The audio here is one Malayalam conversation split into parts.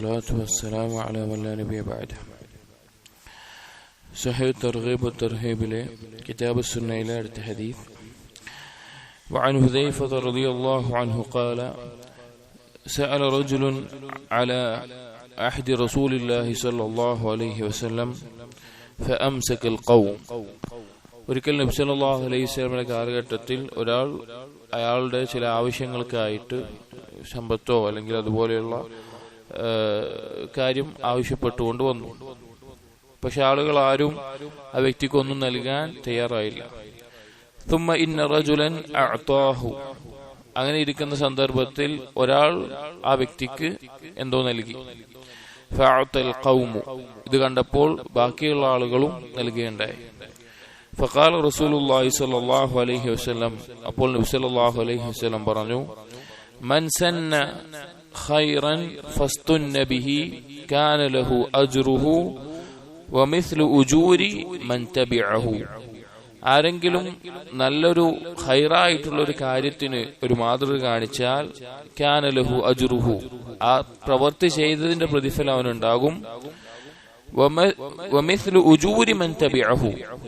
الصلاة والسلام على من لا نبي بعده صحيح الترغيب والترهيب له كتاب السنة إلى حديث وعن حذيفة رضي الله عنه قال سأل رجل على عهد رسول الله صلى الله عليه وسلم فأمسك القوم ഒരിക്കൽ നബി സല്ലല്ലാഹു അലൈഹി വസല്ലമയുടെ കാലഘട്ടത്തിൽ ഒരാൾ അയാളുടെ ചില ആവശ്യങ്ങൾക്കായിട്ട് സമ്പത്തോ അല്ലെങ്കിൽ അതുപോലെയുള്ള ഏഹ്, കാര്യം ആവശ്യപ്പെട്ടുകൊണ്ട് വന്നു പക്ഷെ ആളുകൾ ആരും ആ വ്യക്തിക്കൊന്നും നൽകാൻ തയ്യാറായില്ല. തുമ്മ ഇന്ന റജുലൻ അങ്ങനെ ഇരിക്കുന്ന സന്ദർഭത്തിൽ ഒരാൾ ആ വ്യക്തിക്ക് എന്തോ നൽകി. ഖൗമു ഇത് കണ്ടപ്പോൾ ബാക്കിയുള്ള ആളുകളും നൽകുകയുണ്ടായി. ഫഖാല റസൂലുള്ളാഹി സ്വല്ലല്ലാഹു അലൈഹി വസല്ലം അപ്പോൾ നബി സ്വല്ലല്ലാഹു അലൈഹി വസല്ലം പറഞ്ഞു മൻ സന്ന ഖൈറൻ فاستن به كان له അജ്റുഹു ومثل ഉജൂരി من تبعه ആരെങ്കിലും നല്ലൊരു ഹൈറായിട്ടുള്ള ഒരു കാര്യത്തിന് ഒരു മാതൃക കാണിച്ചാൽ കാന അജുറുഹു. ആ പ്രവൃത്തി ചെയ്തതിന്റെ പ്രതിഫലം അവനുണ്ടാകും.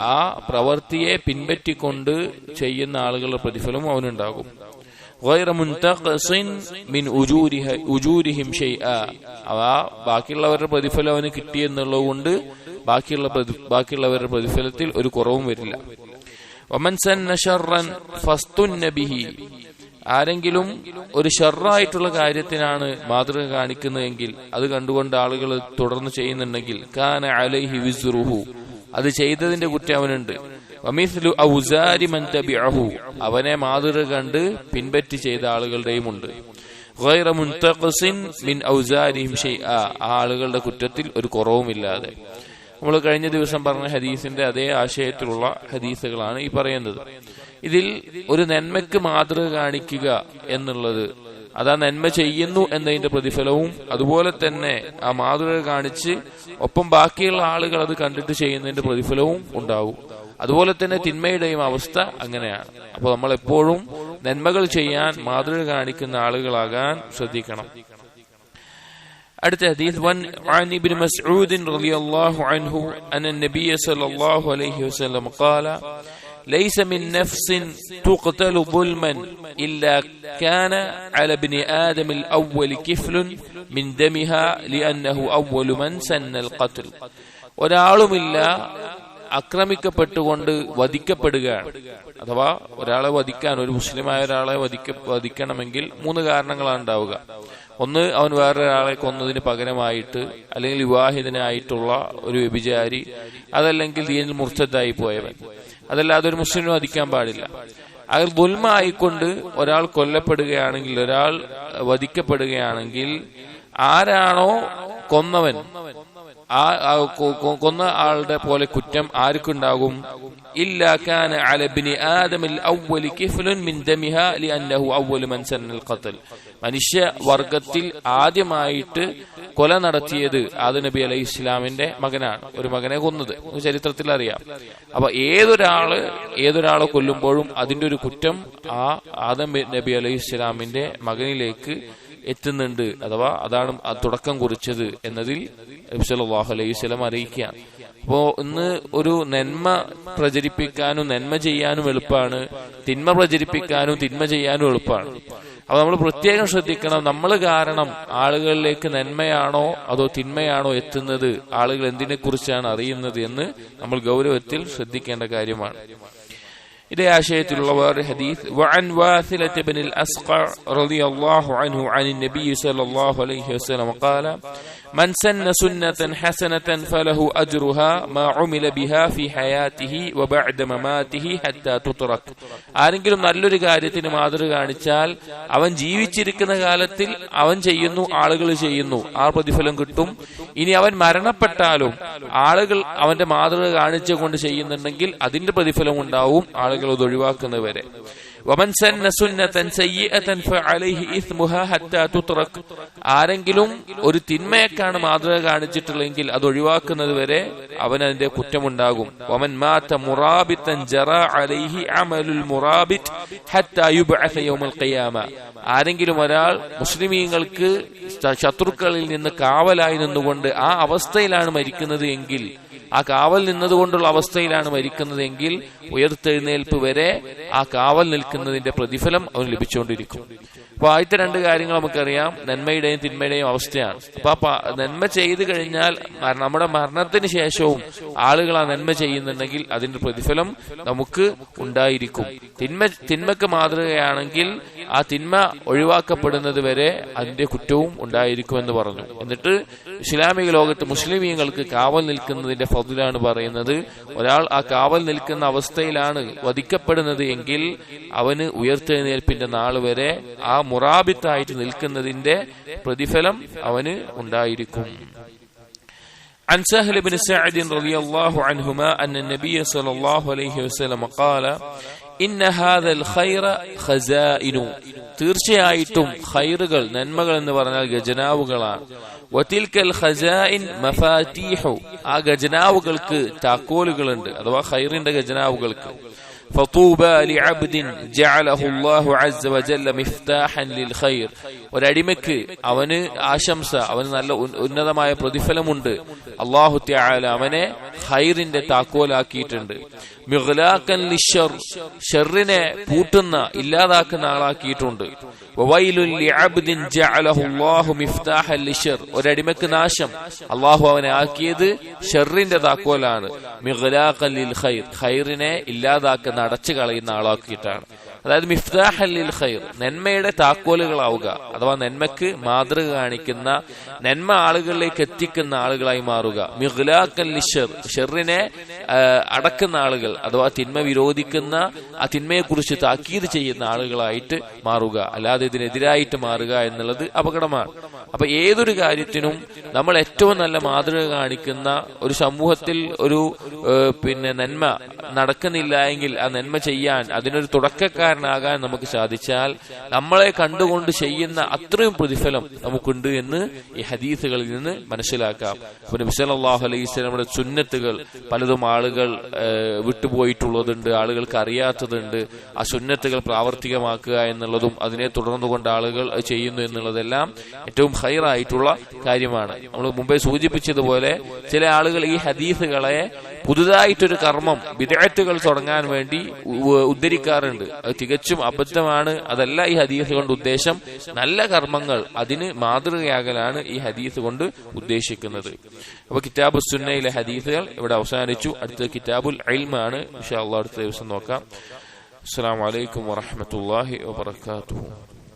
ആ പ്രവൃത്തിയെ പിൻപറ്റിക്കൊണ്ട് ചെയ്യുന്ന ആളുകളുടെ പ്രതിഫലവും അവനുണ്ടാകും. غير منتقص من اجورها اجورهم شيئا. അവ ബാക്കിയുള്ളവരുടെ പ്രതിഫലം അവന് കിട്ടി എന്നുള്ളതുകൊണ്ട് ബാക്കിയുള്ള ബാക്കിയുള്ളവരുടെ പ്രതിഫലത്തിൽ ഒരു കുറവും വരില്ല. ഒമൻ സന്ന ഫസ്തുൻ നബിഹി ആരെങ്കിലും ഒരു ഷെറായിട്ടുള്ള കാര്യത്തിനാണ് മാതൃക കാണിക്കുന്നതെങ്കിൽ അത് കണ്ടുകൊണ്ട് ആളുകൾ തുടർന്ന് ചെയ്യുന്നുണ്ടെങ്കിൽ കാന അലൈഹി വിസുറുഹു. അത് ചെയ്തതിന്റെ കുറ്റം അവനുണ്ട്. അവനെ മാതൃക കണ്ട് പിൻപറ്റി ചെയ്ത ആളുകളുടെയും ഉണ്ട് മിൻ ഔസാരിഹിം ആളുകളുടെ കുറ്റത്തിൽ ഒരു കുറവുമില്ലാതെ. നമ്മൾ കഴിഞ്ഞ ദിവസം പറഞ്ഞ ഹദീസിന്റെ അതേ ആശയത്തിലുള്ള ഹദീസുകളാണ് ഈ പറയുന്നത്. ഇതിൽ ഒരു നന്മയ്ക്ക് മാതൃക കാണിക്കുക എന്നുള്ളത് അതാ നന്മ ചെയ്യുന്നു എന്നതിന്റെ പ്രതിഫലവും അതുപോലെ തന്നെ ആ മാതൃക കാണിച്ച് ഒപ്പം ബാക്കിയുള്ള ആളുകൾ അത് കണ്ടിട്ട് ചെയ്യുന്നതിന്റെ പ്രതിഫലവും ഉണ്ടാവും. അതുപോലെ തന്നെ തിന്മയുടെയും അവസ്ഥ അങ്ങനെയാണ് അപ്പോൾ നമ്മൾ എപ്പോഴും നന്മകൾ ചെയ്യാൻ മാതൃക കാണിക്കുന്ന ആളുകളാകാൻ ശ്രദ്ധിക്കണം അടുത്ത ഹദീസ് വൻ عن ابن مسعود رضي الله عنه أن النبي صلى الله عليه وسلم قال ليس من نفس تقتل ظلما إلا كان على ابن آدم الأول كفل من دمها لأنه أول من سن القتل ഒരാളുമില്ല ആക്രമിക്കപ്പെട്ടുകൊണ്ട് വധിക്കപ്പെടുകയാണ് അഥവാ ഒരാളെ വധിക്കാൻ ഒരു മുസ്ലിമായ ഒരാളെ വധിക്ക വധിക്കണമെങ്കിൽ മൂന്ന് കാരണങ്ങളാണ് ഉണ്ടാവുക. ഒന്ന് അവൻ വേറൊരാളെ കൊന്നതിന് പകരമായിട്ട് അല്ലെങ്കിൽ വിവാഹിതനായിട്ടുള്ള ഒരു വ്യഭിചാരി അതല്ലെങ്കിൽ ദീനിൽ മുർത്തതായി പോയവൻ. അതല്ലാതെ ഒരു മുസ്ലിമിനെ വധിക്കാൻ പാടില്ല. അയാൾ ദുൽമായിക്കൊണ്ട് ഒരാൾ കൊല്ലപ്പെടുകയാണെങ്കിൽ ഒരാൾ വധിക്കപ്പെടുകയാണെങ്കിൽ ആരാണോ കൊന്നവൻ ആ കൊന്ന ആളുടെ പോലെ കുറ്റം ആർക്കുണ്ടാകും? ഇല്ല കാന ഇബ്നി ആദമിൽ ഖത്ൽ. മനുഷ്യ വർഗത്തിൽ ആദ്യമായിട്ട് കൊല നടത്തിയത് ആദ നബി അലൈഹി ഇസ്ലാമിന്റെ മകനാണ്. ഒരു മകനെ കൊന്നത്. ചരിത്രത്തിൽ അറിയാം. അപ്പൊ ഏതൊരാൾ ഏതൊരാളെ കൊല്ലുമ്പോഴും അതിന്റെ ഒരു കുറ്റം ആ ആദം നബി അലൈഹി ഇസ്ലാമിന്റെ മകനിലേക്ക് എത്തുന്നുണ്ട് അഥവാ അതാണ് തുടക്കം കുറിച്ചത് എന്നതിൽ നബി സല്ലല്ലാഹു അലൈഹി സ്വലം അറിയിക്കുക അപ്പോ ഇന്ന് ഒരു നന്മ പ്രചരിപ്പിക്കാനും നന്മ ചെയ്യാനും എളുപ്പമാണ്. തിന്മ പ്രചരിപ്പിക്കാനും തിന്മ ചെയ്യാനും എളുപ്പമാണ്. അപ്പൊ നമ്മൾ പ്രത്യേകം ശ്രദ്ധിക്കണം നമ്മൾ കാരണം ആളുകളിലേക്ക് നന്മയാണോ അതോ തിന്മയാണോ എത്തുന്നത് ആളുകൾ എന്തിനെ കുറിച്ചാണ് അറിയുന്നത് എന്ന് നമ്മൾ ഗൗരവത്തിൽ ശ്രദ്ധിക്കേണ്ട കാര്യമാണ്. إلى عشية الله حديث وعن واثلة بن الأسقع رضي الله عنه عن النبي صلى الله عليه وسلم قال من سن سنة حسنة فله أجرها ما عمل بها في حياته وبعد مماته حتى تترك ആരെങ്കിലും നല്ലൊരു കാര്യത്തിന് മാതൃക കാണിച്ചാൽ അവൻ ജീവിച്ചിരിക്കുന്ന കാലത്തിൽ അവൻ ചെയ്യുന്നു ആളുകൾ ചെയ്യുന്നു ആ പ്രതിഫലം കിട്ടും ഇനി അവൻ മരണപ്പെട്ടാലും ആളുകൾ അവന്റെ മാതൃക കാണിച്ചുകൊണ്ട് ചെയ്യുന്നുണ്ടെങ്കിൽ അതിന്റെ പ്രതിഫലം ഉണ്ടാവും ആളുകൾ അത് ഒഴിവാക്കുന്നവരെ. ആരെങ്കിലും ഒരു തിന്മയൊക്കെയാണ് മാതൃക കാണിച്ചിട്ടുള്ളെങ്കിൽ അത് ഒഴിവാക്കുന്നത് വരെ അവൻ അതിന്റെ കുറ്റമുണ്ടാകും ആരെങ്കിലും ഒരാൾ മുസ്ലിമീങ്ങൾക്ക് ശത്രുക്കളിൽ നിന്ന് കാവലായി നിന്നുകൊണ്ട് ആ അവസ്ഥയിലാണ് മരിക്കുന്നത് എങ്കിൽ ആ കാവൽ നിന്നതുകൊണ്ടുള്ള അവസ്ഥയിലാണ് മരിക്കുന്നതെങ്കിൽ ഉയർത്തെഴുന്നേൽപ്പ് വരെ ആ കാവൽ നിൽക്കുന്നതിന്റെ പ്രതിഫലം അവന് ലഭിച്ചുകൊണ്ടിരിക്കും. അപ്പൊ ആദ്യത്തെ രണ്ട് കാര്യങ്ങൾ നമുക്കറിയാം. നന്മയുടെയും തിന്മയുടെയും അവസ്ഥയാണ്. അപ്പൊ നന്മ ചെയ്തു കഴിഞ്ഞാൽ നമ്മുടെ മരണത്തിന് ശേഷവും ആളുകൾ ആ നന്മ ചെയ്യുന്നുണ്ടെങ്കിൽ അതിന്റെ പ്രതിഫലം നമുക്ക് ഉണ്ടായിരിക്കും. തിന്മ തിന്മക്ക് മാതൃകയാണെങ്കിൽ ആ തിന്മ ഒഴിവാക്കപ്പെടുന്നത് വരെ അതിന്റെ കുറ്റവും ഉണ്ടായിരിക്കുമെന്ന് പറഞ്ഞു. എന്നിട്ട് ഇസ്ലാമിക ലോകത്ത് മുസ്ലിമീങ്ങൾക്ക് കാവൽ നിൽക്കുന്നതിന്റെ ഫതിലാണ് പറയുന്നത് ഒരാൾ ആ കാവൽ നിൽക്കുന്ന അവസ്ഥയിലാണ് വധിക്കപ്പെടുന്നത് എങ്കിൽ അവന് ഉയർത്തെഴുന്നേൽപ്പിന്റെ നാൾ വരെ ആ മുറാബിത്തായിട്ട് നിൽക്കുന്നതിന്റെ പ്രതിഫലം അവന് ഉണ്ടായിരിക്കും عن سهل بن سعد رضي الله عنهما أن النبي صلى الله عليه وسلم قال إن هذا الخير خزائن തീർച്ചയായിട്ടും ഖൈറുകൾ നന്മകൾ എന്ന് പറഞ്ഞാൽ ഖജനാവുകളാണ് വത്തിൽക്കൽ ഖസായിൻ മഫാതീഹു ആ ഖജനാവുകൾക്ക് താക്കോലുകളുണ്ട് അഥവാ ഖൈറിന്റെ ഖജനാവുകൾക്ക് فطوبى لعبد ജഅലഹുല്ലാഹു അസ്സ عز وجل ലിൽ ഖൈർ ഒരടിമയ്ക്ക് അവന് ആശംസ അവന് നല്ല ഉന്നതമായ പ്രതിഫലമുണ്ട്. അള്ളാഹു തആല അവനെ ഖൈറിന്റെ താക്കോലാക്കിയിട്ടുണ്ട്. മിഗ്ലാക്കൻ ലിഷർ ഷെറിനെ പൂട്ടുന്ന ഇല്ലാതാക്കുന്ന ആളാക്കിയിട്ടുണ്ട്. ഒരടിമക്ക് നാശം. അള്ളാഹു അവനെ ആക്കിയത് ഷെറിന്റെ താക്കോലാണ് ഖൈറിനെ ഇല്ലാതാക്കുന്ന അടച്ചു കളയുന്ന ആളാക്കിയിട്ടാണ്. അതായത് മിഫ്താഹല്ലിൽ ഖൈർ. നന്മയുടെ താക്കോലുകളാവുക. അഥവാ നന്മക്ക് മാതൃക കാണിക്കുന്ന നന്മ ആളുകളിലേക്ക് എത്തിക്കുന്ന ആളുകളായി മാറുക. മിഗ്ലാക്കൽ ഷെർ. ഷെറിനെ അടക്കുന്ന ആളുകൾ അഥവാ തിന്മ വിരോധിക്കുന്ന ആ തിന്മയെക്കുറിച്ച് താക്കീത് ചെയ്യുന്ന ആളുകളായിട്ട് മാറുക. അല്ലാതെ ഇതിനെതിരായിട്ട് മാറുക എന്നുള്ളത് അപകടമാണ്. അപ്പൊ ഏതൊരു കാര്യത്തിനും നമ്മൾ ഏറ്റവും നല്ല മാതൃക കാണിക്കുന്ന ഒരു സമൂഹത്തിൽ ഒരു പിന്നെ നന്മ നടക്കുന്നില്ല എങ്കിൽ ആ നന്മ ചെയ്യാൻ അതിനൊരു തുടക്കക്കാരനാകാൻ നമുക്ക് സാധിച്ചാൽ നമ്മളെ കണ്ടുകൊണ്ട് ചെയ്യുന്ന അത്രയും പ്രതിഫലം നമുക്കുണ്ട് എന്ന് ഈ ഹദീസുകളിൽ നിന്ന് മനസ്സിലാക്കാം. നബി സല്ലല്ലാഹു അലൈഹി വസല്ലമയുടെ സുന്നത്തുകൾ പലതും ആളുകൾ വിട്ടുപോയിട്ടുള്ളതുണ്ട് ആളുകൾക്ക് അറിയാത്തതുണ്ട്. ആ സുന്നത്തുകൾ പ്രാവർത്തികമാക്കുക എന്നുള്ളതും അതിനെ തുടർന്നുകൊണ്ട് ആളുകൾ ചെയ്യുന്നു എന്നുള്ളതെല്ലാം ഏറ്റവും ഹൈറായിട്ടുള്ള കാര്യമാണ്. നമ്മൾ മുമ്പേ സൂചിപ്പിച്ചതുപോലെ ചില ആളുകൾ ഈ ഹദീസുകളെ പുതുതായിട്ടൊരു കർമ്മം വിദഗ്ധകൾ തുടങ്ങാൻ വേണ്ടി ഉദ്ധരിക്കാറുണ്ട്. അത് തികച്ചും അബദ്ധമാണ്. അതല്ല ഈ ഹദീസ് കൊണ്ട് ഉദ്ദേശം. നല്ല കർമ്മങ്ങൾ അതിന് മാതൃകയാകലാണ് ഈ ഹദീസ് കൊണ്ട് ഉദ്ദേശിക്കുന്നത്. അപ്പൊ കിതാബു സുന്നയിലെ ഹദീസുകൾ ഇവിടെ അവസാനിച്ചു. അടുത്ത കിതാബുൽ അൽമാണ് അടുത്ത ദിവസം നോക്കാം. അസ്സാം വലൈക്കും വാഹമത്തല്ലാഹി വാബർക്കാത്തു